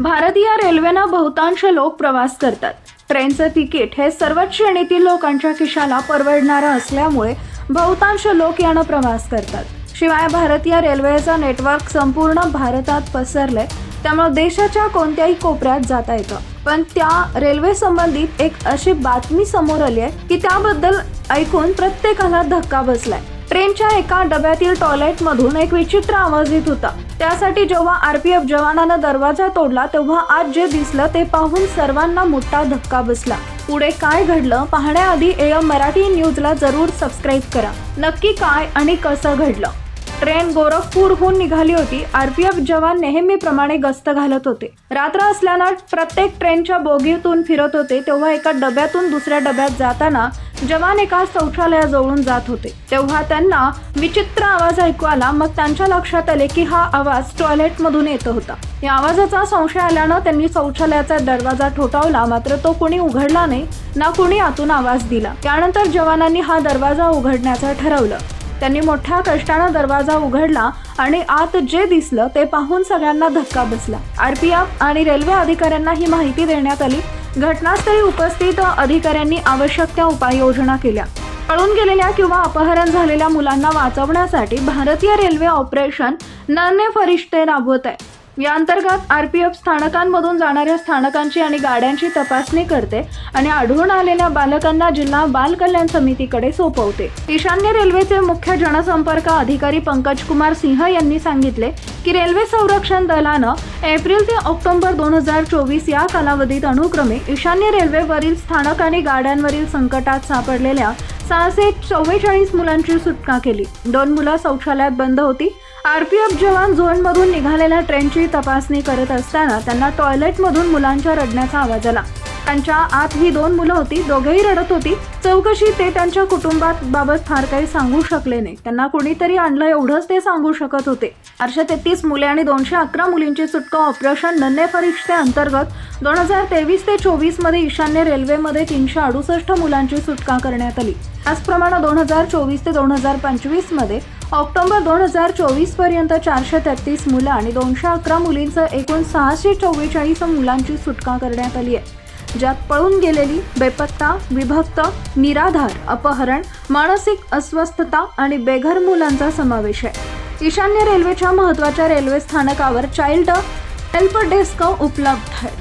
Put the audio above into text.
भारतीय रेल्वेनं बहुतांश लोक प्रवास करतात. ट्रेनचं तिकीट हे सर्वच श्रेणीतील लोकांच्या खिशाला परवडणारं असल्यामुळे बहुतांश लोक यानं प्रवास करतात. शिवाय भारतीय रेल्वेचं नेटवर्क संपूर्ण भारतात पसरलंय त्यामुळे देशाच्या कोणत्याही कोपऱ्यात जाता येतं. पण त्या रेल्वे संबंधित एक अशी बातमी समोर आली आहे की त्याबद्दल ऐकून प्रत्येकाला धक्का बसलाय. ट्रेनच्या एका डब्यातील टॉयलेटमधून एक विचित्र आवाज येत होता. त्यासाठी जेव्हा आरपीएफ जवानानं दरवाजा तोडला तेव्हा आज जे दिसलं ते पाहून सर्वांना मोठा धक्का बसला. पुढे काय घडलं पाहण्याआधी एम मराठी न्यूजला जरूर सबस्क्राईब करा. नक्की काय आणि कसं घडलं? ट्रेन गोरखपूरहून निघाली होती. आरपीएफ जवान नेहमीप्रमाणे गस्त घालत होते. रात्र असल्यानं प्रत्येक ट्रेनच्या बोगीतून फिरत होते. तेव्हा एका डब्यातून दुसऱ्या डब्यात जाताना जवान एका शौचालयाजवळून जात होते. तेव्हा त्यांना विचित्र आवाज ऐकू आला. मग त्यांच्या लक्षात आले की हा आवाज टॉयलेटमधून येत होता. या आवाजाचा संशय आल्यानं त्यांनी शौचालयाचा दरवाजा ठोठावला. मात्र तो कोणी उघडला नाही ना कोणी आतून आवाज दिला. त्यानंतर जवानांनी हा दरवाजा उघडण्याचं ठरवलं. त्यांनी मोठ्या कष्टानं दरवाजा उघडला आणि आत जे दिसलं ते पाहून सगळ्यांना धक्का बसला. आरपीएफ आणि रेल्वे अधिकाऱ्यांना ही माहिती देण्यात आली. घटनास्थळी उपस्थित अधिकाऱ्यांनी आवश्यक त्या उपाययोजना केल्या. पळून गेलेल्या किंवा अपहरण झालेल्या मुलांना वाचवण्यासाठी भारतीय रेल्वे ऑपरेशन नन्हे फरिश्ते राबवत आहे. या अंतर्गत आर पी एफ स्थानकांमधून जाणाऱ्या स्थानकांची आणि गाड्यांची तपासणी करते आणि आढळून आलेल्या बालकांना जिल्हा बाल कल्याण समितीकडे सोपवते. ईशान्य रेल्वेचे मुख्य जनसंपर्क अधिकारी पंकज कुमार सिंह यांनी सांगितले की रेल्वे संरक्षण दलानं एप्रिल ते ऑक्टोबर दोन हजार चोवीस या कालावधीत अनुक्रमे ईशान्य रेल्वेवरील स्थानक आणि गाड्यांवरील संकटात सापडलेल्या सहाशे चव्वेचाळीस मुलांची सुटका केली. दोन मुलं शौचालयात बंद होती. आरपीएफ जवान झोनमधून निघालेल्या ट्रेनची तपासणी करत असताना त्यांना टॉयलेटमधून मुलांच्या रडण्याचा आवाज आला. त्यांच्या आत ही दोन मुलं होती. दोघेही रडत होती. चौकशी ते त्यांच्या कुटुंबात बाबत फार काही सांगू शकले नाही. त्यांना कुणीतरी आणलं एवढंच ते सांगू शकत होते. चारशे तेहतीस मुले आणि दोनशे अकरा मुलींची सुटका ऑपरेशन नन्हे परीक्षे अंतर्गत दोन हजार तेवीस ते चोवीसमध्ये ईशान्य रेल्वेमध्ये तीनशे अडुसष्ट मुलांची सुटका करण्यात आली. त्याचप्रमाणे दोन हजार चोवीस ते दोन हजार पंचवीसमध्ये ऑक्टोबर दोन हजार चोवीसपर्यंत चारशे तेहतीस मुलं आणि दोनशे अकरा मुलींचं एकूण सहाशे चव्वेचाळीस मुलांची सुटका करण्यात आली आहे. ज्यात पळून गेलेली बेपत्ता विभक्त निराधार अपहरण मानसिक अस्वस्थता आणि बेघर मुलांचा समावेश आहे. ईशान्य रेल्वेच्या महत्त्वाच्या रेल्वे स्थानकावर चाइल्ड हेल्प डेस्क उपलब्ध आहेत